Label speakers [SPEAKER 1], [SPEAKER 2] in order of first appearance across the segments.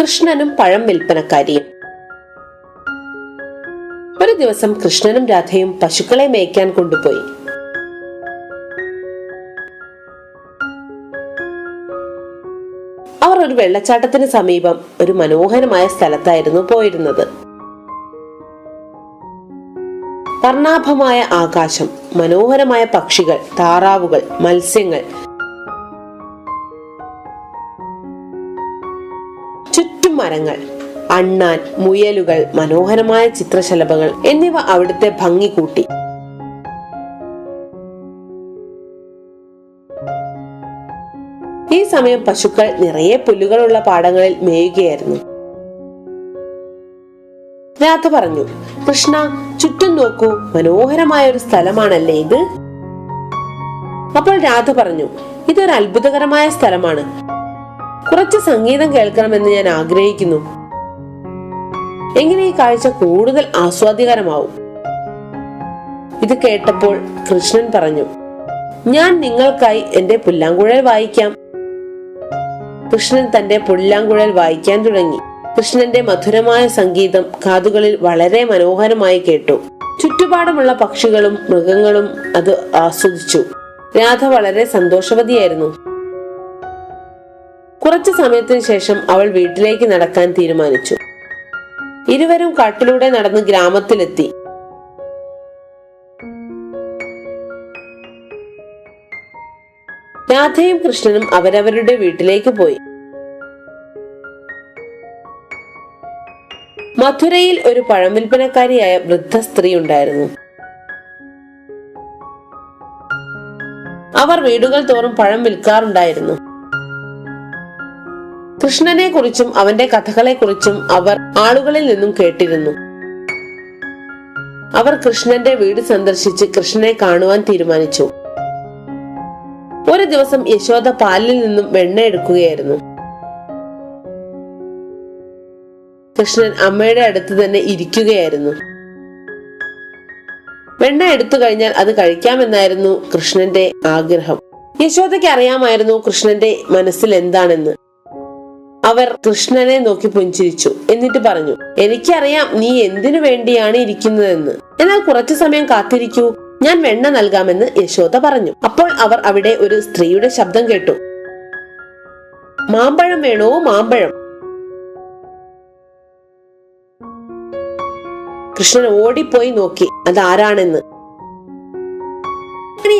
[SPEAKER 1] കൃഷ്ണനും പഴം വിൽപ്പനക്കാരിയും. ഒരു ദിവസം കൃഷ്ണനും രാധയും പശുക്കളെ മേയ്ക്കാൻ കൊണ്ടുപോയി. അവർ ഒരു വെള്ളച്ചാട്ടത്തിന് സമീപം ഒരു മനോഹരമായ സ്ഥലത്തായിരുന്നു പോയിരുന്നത്. വർണാഭമായ ആകാശം മനോഹരമായ പക്ഷികൾ താറാവുകൾ മത്സ്യങ്ങൾ മരങ്ങൾ അണ്ണാൻ മുയലുകൾ മനോഹരമായ ചിത്രശലഭകൾ എന്നിവ അവിടുത്തെ ഭംഗി കൂട്ടി. ഈ സമയം പശുക്കൾ നിറയെ പുല്ലുകളുള്ള പാടങ്ങളിൽ മേയുകയായിരുന്നു. രാധ പറഞ്ഞു കൃഷ്ണ ചുറ്റും നോക്കൂ മനോഹരമായ ഒരു സ്ഥലമാണല്ലേ ഇത്? അപ്പോൾ രാധ പറഞ്ഞു ഇതൊരു അത്ഭുതകരമായ സ്ഥലമാണ്. കുറച്ച് സംഗീതം കേൾക്കണമെന്ന് ഞാൻ ആഗ്രഹിക്കുന്നു. എങ്ങനെ ഈ കാഴ്ച കൂടുതൽ ആസ്വാദ്യകരമാവും? ഇത് കേട്ടപ്പോൾ കൃഷ്ണൻ പറഞ്ഞു ഞാൻ നിങ്ങൾക്കായി എന്റെ പുല്ലാങ്കുഴൽ വായിക്കാം. കൃഷ്ണൻ തന്റെ പുല്ലാങ്കുഴൽ വായിക്കാൻ തുടങ്ങി. കൃഷ്ണന്റെ മധുരമായ സംഗീതം കാതുകളിൽ വളരെ മനോഹരമായി കേട്ടു. ചുറ്റുപാടുമുള്ള പക്ഷികളും മൃഗങ്ങളും അത് ആസ്വദിച്ചു. രാധ വളരെ സന്തോഷവതിയായിരുന്നു. കുറച്ചു സമയത്തിന് ശേഷം അവൾ വീട്ടിലേക്ക് നടക്കാൻ തീരുമാനിച്ചു. ഇരുവരും കാട്ടിലൂടെ നടന്ന് ഗ്രാമത്തിലെത്തി. രാധയും കൃഷ്ണനും അവരവരുടെ വീട്ടിലേക്ക് പോയി. മധുരയിൽ ഒരു പഴം വിൽപ്പനക്കാരിയായ വൃദ്ധ സ്ത്രീ ഉണ്ടായിരുന്നു അവർ വീടുകൾ തോറും പഴം വിൽക്കാറുണ്ടായിരുന്നു. കൃഷ്ണനെ കുറിച്ചും അവന്റെ കഥകളെ കുറിച്ചും അവർ ആളുകളിൽ നിന്നും കേട്ടിരുന്നു. അവർ കൃഷ്ണന്റെ വീട് സന്ദർശിച്ച് കൃഷ്ണനെ കാണുവാൻ തീരുമാനിച്ചു. ഒരു ദിവസം യശോദ പാലിൽ നിന്നും വെണ്ണ എടുക്കുകയായിരുന്നു. കൃഷ്ണൻ അമ്മയുടെ അടുത്ത് തന്നെ ഇരിക്കുകയായിരുന്നു. വെണ്ണ എടുത്തു കഴിഞ്ഞാൽ അത് കഴിക്കാമെന്നായിരുന്നു കൃഷ്ണന്റെ ആഗ്രഹം. യശോദയ്ക്ക് അറിയാമായിരുന്നു കൃഷ്ണന്റെ മനസ്സിൽ എന്താണെന്ന്. അവർ കൃഷ്ണനെ നോക്കി പുഞ്ചിരിച്ചു. എന്നിട്ട് പറഞ്ഞു എനിക്കറിയാം നീ എന്തിനു വേണ്ടിയാണ് ഇരിക്കുന്നതെന്ന്. എന്നാൽ കുറച്ചു സമയം കാത്തിരിക്കൂ. ഞാൻ വെണ്ണ നൽകാമെന്ന് യശോദ പറഞ്ഞു. അപ്പോൾ അവർ അവിടെ ഒരു സ്ത്രീയുടെ ശബ്ദം കേട്ടു. മാമ്പഴം വേണോ? മാമ്പഴം. കൃഷ്ണൻ ഓടിപ്പോയി നോക്കി. അതാരാണെന്ന്?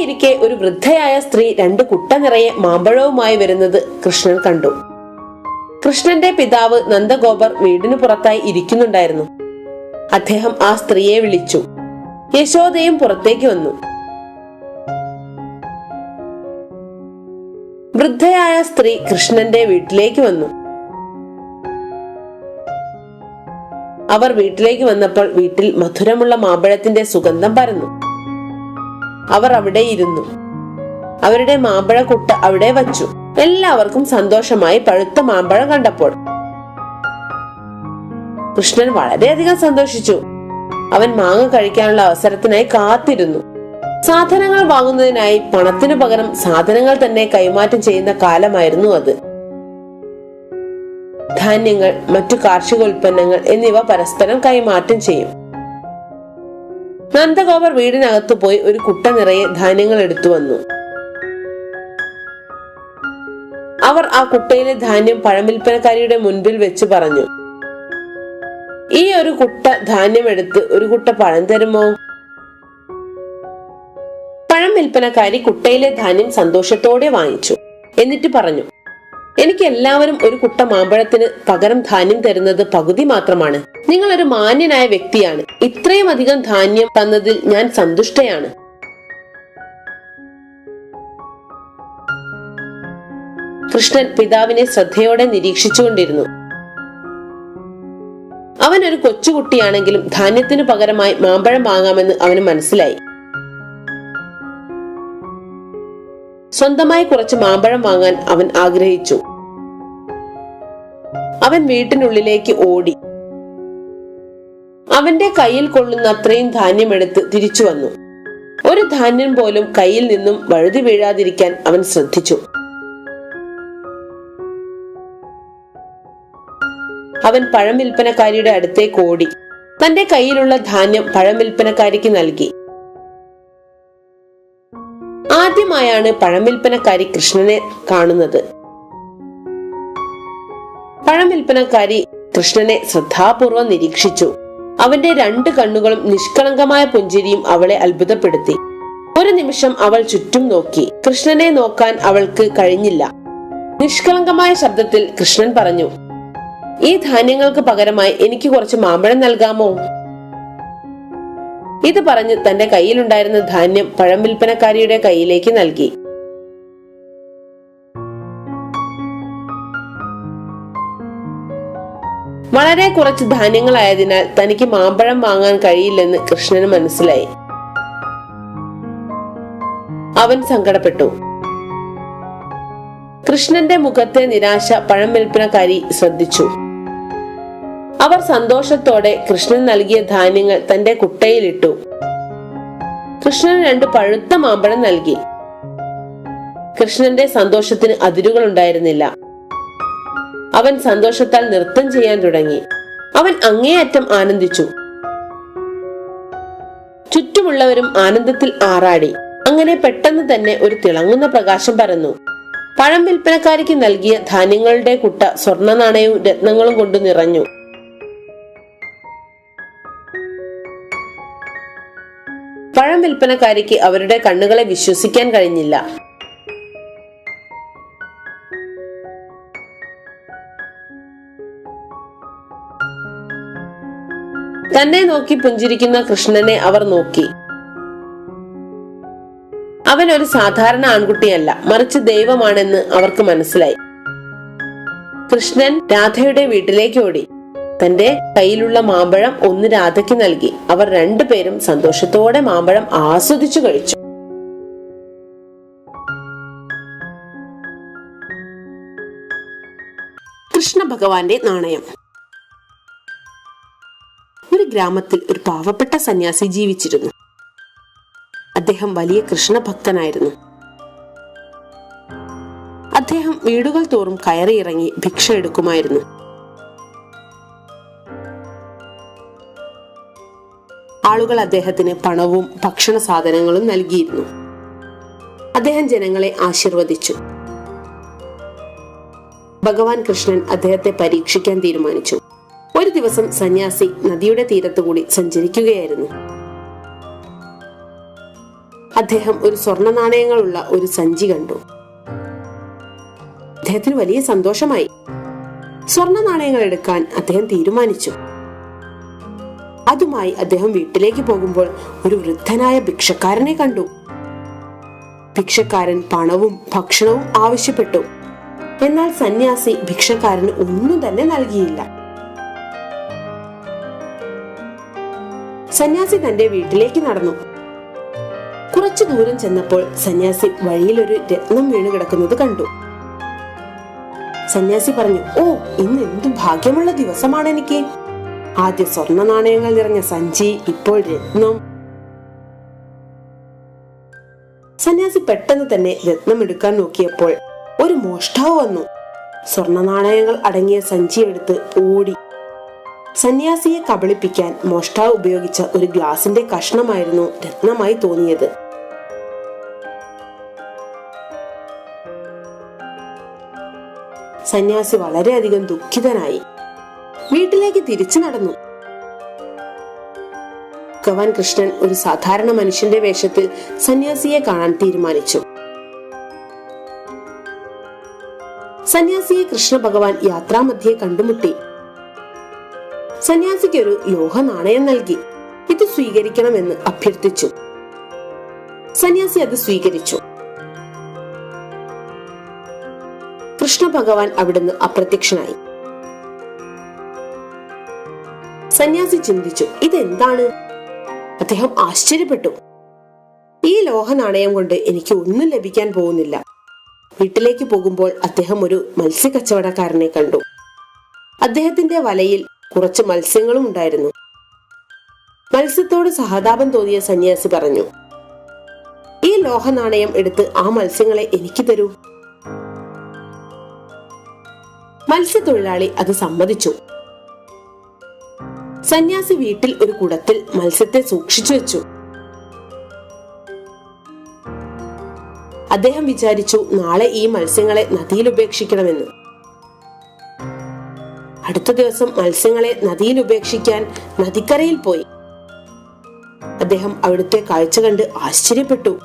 [SPEAKER 1] ഇരിക്കെ ഒരു വൃദ്ധയായ സ്ത്രീ രണ്ട് കുട്ട നിറയെ മാമ്പഴവുമായി വരുന്നത് കൃഷ്ണൻ കണ്ടു. കൃഷ്ണന്റെ പിതാവ് നന്ദഗോപർ വീടിനു പുറത്തായി ഇരിക്കുന്നുണ്ടായിരുന്നു. അദ്ദേഹം ആ സ്ത്രീയെ വിളിച്ചു. യശോദയും പുറത്തേക്ക് വന്നു. വൃദ്ധയായ സ്ത്രീ കൃഷ്ണന്റെ വീട്ടിലേക്ക് വന്നു. അവർ വീട്ടിലേക്ക് വന്നപ്പോൾ വീട്ടിൽ മധുരമുള്ള മാമ്പഴത്തിന്റെ സുഗന്ധം പരന്നു. അവർ അവിടെ ഇരുന്നു. അവരുടെ മാമ്പഴക്കുട്ട അവിടെ വച്ചു. എല്ലാവർക്കും സന്തോഷമായി പഴുത്ത മാമ്പഴം കണ്ടപ്പോൾ. കൃഷ്ണൻ വളരെയധികം സന്തോഷിച്ചു. അവൻ മാങ്ങ കഴിക്കാനുള്ള അവസരത്തിനായി കാത്തിരുന്നു. സാധനങ്ങൾ വാങ്ങുന്നതിനായി പണത്തിനു പകരം സാധനങ്ങൾ തന്നെ കൈമാറ്റം ചെയ്യുന്ന കാലമായിരുന്നു അത്. ധാന്യങ്ങൾ മറ്റു കാർഷിക ഉൽപ്പന്നങ്ങൾ എന്നിവ പരസ്പരം കൈമാറ്റം ചെയ്യും. നന്ദഗോപർ വീടിനകത്ത് പോയി ഒരു കുട്ട നിറയെ ധാന്യങ്ങൾ എടുത്തു വന്നു. അവർ ആ കുട്ടയിലെ ധാന്യം പഴമിൽപ്പനക്കാരിയുടെ മുൻപിൽ വെച്ച് പറഞ്ഞു. ഈ ഒരു കുട്ട ധാന്യം എടുത്ത് ഒരു കുട്ട പഴം തരുമോ? പഴം വിൽപ്പനക്കാരി കുട്ടയിലെ ധാന്യം സന്തോഷത്തോടെ വാങ്ങിച്ചു. എന്നിട്ട് പറഞ്ഞു എനിക്ക് എല്ലാവരും ഒരു കുട്ട മാമ്പഴത്തിന് പകരം ധാന്യം തരുന്നത് പകുതി മാത്രമാണ്. നിങ്ങൾ ഒരു മാന്യനായ വ്യക്തിയാണ്. ഇത്രയും അധികം ധാന്യം തന്നതിൽ ഞാൻ സന്തുഷ്ടയാണ്. കൃഷ്ണൻ പിതാവിനെ ശ്രദ്ധയോടെ നിരീക്ഷിച്ചുകൊണ്ടിരുന്നു. അവൻ ഒരു കൊച്ചുകുട്ടിയാണെങ്കിലും ധാന്യത്തിനു പകരമായി മാമ്പഴം വാങ്ങാമെന്ന് അവന് മനസ്സിലായി. സ്വന്തമായി കുറച്ച് മാമ്പഴം വാങ്ങാൻ അവൻ ആഗ്രഹിച്ചു. അവൻ വീട്ടിനുള്ളിലേക്ക് ഓടി. അവന്റെ കയ്യിൽ കൊള്ളുന്ന അത്രയും ധാന്യം എടുത്ത് തിരിച്ചു വന്നു. ഒരു ധാന്യം പോലും കയ്യിൽ നിന്നും വഴുതി വീഴാതിരിക്കാൻ അവൻ ശ്രദ്ധിച്ചു. അവൻ പഴം വിൽപ്പനക്കാരിയുടെ അടുത്തേക്ക് ഓടി തന്റെ കയ്യിലുള്ള ധാന്യം പഴം വിൽപ്പനക്കാരിക്ക് നൽകി. ആദ്യമായാണ് പഴം വിൽപ്പനക്കാരി കൃഷ്ണനെ കാണുന്നത്. പഴം വിൽപ്പനക്കാരി കൃഷ്ണനെ ശ്രദ്ധാപൂർവം നിരീക്ഷിച്ചു. അവന്റെ രണ്ട് കണ്ണുകളും നിഷ്കളങ്കമായ പുഞ്ചിരിയും അവളെ അത്ഭുതപ്പെടുത്തി. ഒരു നിമിഷം അവൾ ചുറ്റും നോക്കി. കൃഷ്ണനെ നോക്കാൻ അവൾക്ക് കഴിഞ്ഞില്ല. നിഷ്കളങ്കമായ ശബ്ദത്തിൽ കൃഷ്ണൻ പറഞ്ഞു ഈ ധാന്യങ്ങൾക്ക് പകരമായി എനിക്ക് കുറച്ച് മാമ്പഴം നൽകാമോ? ഇത് പറഞ്ഞ് തന്റെ കയ്യിലുണ്ടായിരുന്ന ധാന്യം പഴം വിൽപ്പനക്കാരിയുടെ കയ്യിലേക്ക് നൽകി. വളരെ കുറച്ച് ധാന്യങ്ങളായതിനാൽ തനിക്ക് മാമ്പഴം വാങ്ങാൻ കഴിയില്ലെന്ന് കൃഷ്ണന് മനസ്സിലായി. അവൻ സങ്കടപ്പെട്ടു. കൃഷ്ണന്റെ മുഖത്തെ നിരാശ പഴം വിൽപ്പനക്കാരി ശ്രദ്ധിച്ചു. അവർ സന്തോഷത്തോടെ കൃഷ്ണൻ നൽകിയ ധാന്യങ്ങൾ തന്റെ കുട്ടയിലിട്ടു. കൃഷ്ണൻ രണ്ട് പഴുത്ത മാമ്പഴം നൽകി. കൃഷ്ണന്റെ സന്തോഷത്തിന് അതിരുകൾ ഉണ്ടായിരുന്നില്ല. അവൻ സന്തോഷത്താൽ നൃത്തം ചെയ്യാൻ തുടങ്ങി. അവൻ അങ്ങേയറ്റം ആനന്ദിച്ചു. ചുറ്റുമുള്ളവരും ആനന്ദത്തിൽ ആറാടി. അങ്ങനെ പെട്ടെന്ന് തന്നെ ഒരു തിളങ്ങുന്ന പ്രകാശം പരന്നു. പഴം വിൽപ്പനക്കാരിക്ക് നൽകിയ ധാന്യങ്ങളുടെ കുട്ട സ്വർണ നാണയവും രത്നങ്ങളും കൊണ്ട് നിറഞ്ഞു. പഴം വിൽപ്പനക്കാരിക്ക് അവരുടെ കണ്ണുകളെ വിശ്വസിക്കാൻ കഴിഞ്ഞില്ല. തന്നെ നോക്കി പുഞ്ചിരിക്കുന്ന കൃഷ്ണനെ അവർ നോക്കി. അവൻ ഒരു സാധാരണ ആൺകുട്ടിയല്ല മറിച്ച് ദൈവമാണെന്ന് അവർക്ക് മനസ്സിലായി. കൃഷ്ണൻ രാധയുടെ വീട്ടിലേക്ക് ഓടി. തന്റെ കയ്യിലുള്ള മാമ്പഴം ഒന്ന് രാധയ്ക്ക് നൽകി. അവർ രണ്ടുപേരും സന്തോഷത്തോടെ മാമ്പഴം ആസ്വദിച്ചു കഴിച്ചു. കൃഷ്ണ ഭഗവാന്റെ നാണയം. ഒരു ഗ്രാമത്തിൽ ഒരു പാവപ്പെട്ട സന്യാസി ജീവിച്ചിരുന്നു. അദ്ദേഹം വലിയ കൃഷ്ണഭക്തനായിരുന്നു അദ്ദേഹം വീടുകൾ തോറും കയറിയിറങ്ങി ഭിക്ഷ എടുക്കുമായിരുന്നു. ആളുകൾ അദ്ദേഹത്തിന് പണവും ഭക്ഷണ സാധനങ്ങളും നൽകിയിരുന്നു. അദ്ദേഹം ജനങ്ങളെ ആശീർവദിച്ചു. ഭഗവാൻ കൃഷ്ണൻ അദ്ദേഹത്തെ പരീക്ഷിക്കാൻ തീരുമാനിച്ചു. ഒരു ദിവസം സന്യാസി നദിയുടെ തീരത്തുകൂടി സഞ്ചരിക്കുകയായിരുന്നു. അദ്ദേഹം ഒരു സ്വർണ നാണയങ്ങളുള്ള ഒരു സഞ്ചി കണ്ടു. അദ്ദേഹത്തിന് വലിയ സന്തോഷമായി. സ്വർണ നാണയങ്ങൾ എടുക്കാൻ അദ്ദേഹം തീരുമാനിച്ചു. അതുമായി അദ്ദേഹം വീട്ടിലേക്ക് പോകുമ്പോൾ ഒരു വൃദ്ധനായ ഭിക്ഷക്കാരനെ കണ്ടു. ഭിക്ഷക്കാരൻ പണവും ഭക്ഷണവും ആവശ്യപ്പെട്ടു. എന്നാൽ സന്യാസി ഭിക്ഷക്കാരന് ഒന്നും തന്നെ നൽകിയില്ല. സന്യാസി തന്റെ വീട്ടിലേക്ക് നടന്നു. കുറച്ചു ദൂരം ചെന്നപ്പോൾ സന്യാസി വഴിയിൽ ഒരു രത്നം വീണു കിടക്കുന്നത് കണ്ടു. സന്യാസി പറഞ്ഞു ഓ ഇന്ന് എന്തു ഭാഗ്യമുള്ള ദിവസമാണ് എനിക്ക്. ആദ്യ സ്വർണ നാണയങ്ങൾ നിറഞ്ഞ സഞ്ചി ഇപ്പോൾ രത്നം. സന്യാസി പെട്ടെന്ന് തന്നെ രത്നം എടുക്കാൻ നോക്കിയപ്പോൾ ഒരു മോഷ്ടാവ് വന്നു. സ്വർണ നാണയങ്ങൾ അടങ്ങിയ സഞ്ചി എടുത്ത് ഓടി. സന്യാസിയെ കബളിപ്പിക്കാൻ മോഷ്ടാവ് ഉപയോഗിച്ച ഒരു ഗ്ലാസിന്റെ കഷ്ണമായിരുന്നു രത്നമായി തോന്നിയത്. സന്യാസി വളരെയധികം ദുഃഖിതനായി. വീട്ടിലേക്ക് തിരിച്ചു നടന്നു. ഭഗവാൻ കൃഷ്ണൻ ഒരു സാധാരണ മനുഷ്യന്റെ വേഷത്തിൽ സന്യാസിയെ കാണാൻ തീരുമാനിച്ചു. സന്യാസിയെ കൃഷ്ണ ഭഗവാൻ യാത്രാമധ്യെ കണ്ടുമുട്ടി. സന്യാസിക്ക് ഒരു ലോഹ നാണയം നൽകി. ഇത് സ്വീകരിക്കണമെന്ന് അഭ്യർത്ഥിച്ചു. സന്യാസി അത് സ്വീകരിച്ചു. കൃഷ്ണ ഭഗവാൻ അവിടുന്ന് അപ്രത്യക്ഷനായി. സന്യാസി ചിന്തിച്ചു ഇതെന്താണ്? അദ്ദേഹം ആശ്ചര്യപ്പെട്ടു. ഈ ലോഹ നാണയം കൊണ്ട് എനിക്ക് ഒന്നും ലഭിക്കാൻ പോകുന്നില്ല. വീട്ടിലേക്ക് പോകുമ്പോൾ അദ്ദേഹം ഒരു മത്സ്യ കച്ചവടക്കാരനെ കണ്ടു. അദ്ദേഹത്തിന്റെ വലയിൽ കുറച്ച് മത്സ്യങ്ങളും ഉണ്ടായിരുന്നു. മത്സ്യത്തോട് സഹതാപം തോന്നിയ സന്യാസി പറഞ്ഞു ഈ ലോഹ നാണയം എടുത്ത് ആ മത്സ്യങ്ങളെ എനിക്ക് തരൂ. മത്സ്യത്തൊഴിലാളി അത് സമ്മതിച്ചു. സന്യാസി വീട്ടിൽ ഒരു കുടത്തിൽ മത്സ്യത്തെ സൂക്ഷിച്ചു വെച്ചു. അദ്ദേഹം വിചാരിച്ചു നാളെ ഈ മത്സ്യങ്ങളെ നദിയിൽ ഉപേക്ഷിക്കണമെന്ന്. അടുത്ത ദിവസം മത്സ്യങ്ങളെ നദിയിൽ ഉപേക്ഷിക്കാൻ നദിക്കരയിൽ പോയി. അദ്ദേഹം അവിടുത്തെ കാഴ്ച കണ്ട് ആശ്ചര്യപ്പെട്ടു.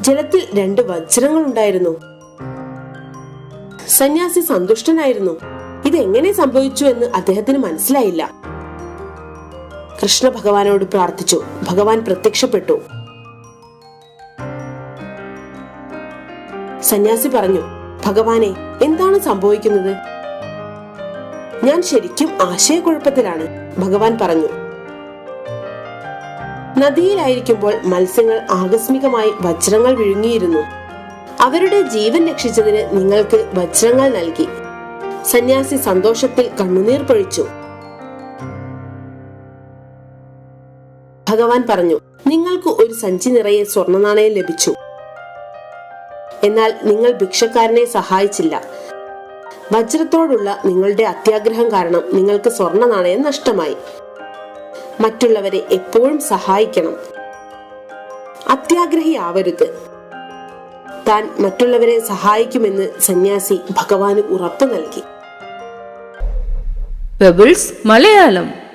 [SPEAKER 1] ജലത്തിൽ രണ്ട് വജ്രങ്ങൾ ഉണ്ടായിരുന്നു സന്യാസി സന്തുഷ്ടനായിരുന്നു. ഇതെങ്ങനെ സംഭവിച്ചു എന്ന് അദ്ദേഹത്തിന് മനസ്സിലായില്ല. കൃഷ്ണ ഭഗവാനോട് പ്രാർത്ഥിച്ചു. ഭഗവാൻ പ്രത്യക്ഷപ്പെട്ടു. സന്യാസി പറഞ്ഞു ഭഗവാനെ എന്താണ് സംഭവിക്കുന്നത്? ഞാൻ ശരിക്കും ആശയക്കുഴപ്പത്തിലാണ് ഭഗവാൻ പറഞ്ഞു. നദിയിലായിരിക്കുമ്പോൾ മത്സ്യങ്ങൾ ആകസ്മികമായി വജ്രങ്ങൾ വിഴുങ്ങിയിരുന്നു. അവരുടെ ജീവൻ രക്ഷിച്ചതിന് നിങ്ങൾക്ക് വജ്രങ്ങൾ നൽകി. സന്യാസി സന്തോഷത്തിൽ കണ്ണുനീർ പൊഴിച്ചു. ഭഗവാൻ പറഞ്ഞു നിങ്ങൾക്ക് ഒരു സഞ്ചി നിറയെ സ്വർണ നാണയം ലഭിച്ചു. എന്നാൽ നിങ്ങൾ ഭിക്ഷക്കാരനെ സഹായിച്ചില്ല. വജ്രത്തോടുള്ള നിങ്ങളുടെ അത്യാഗ്രഹം കാരണം നിങ്ങൾക്ക് സ്വർണ നാണയം നഷ്ടമായി. മറ്റുള്ളവരെ എപ്പോഴും സഹായിക്കണം. അത്യാഗ്രഹിയാവരുത്. താൻ മറ്റുള്ളവരെ സഹായിക്കുമെന്ന് സന്യാസി ഭഗവാന് ഉറപ്പു നൽകി.
[SPEAKER 2] മലയാളം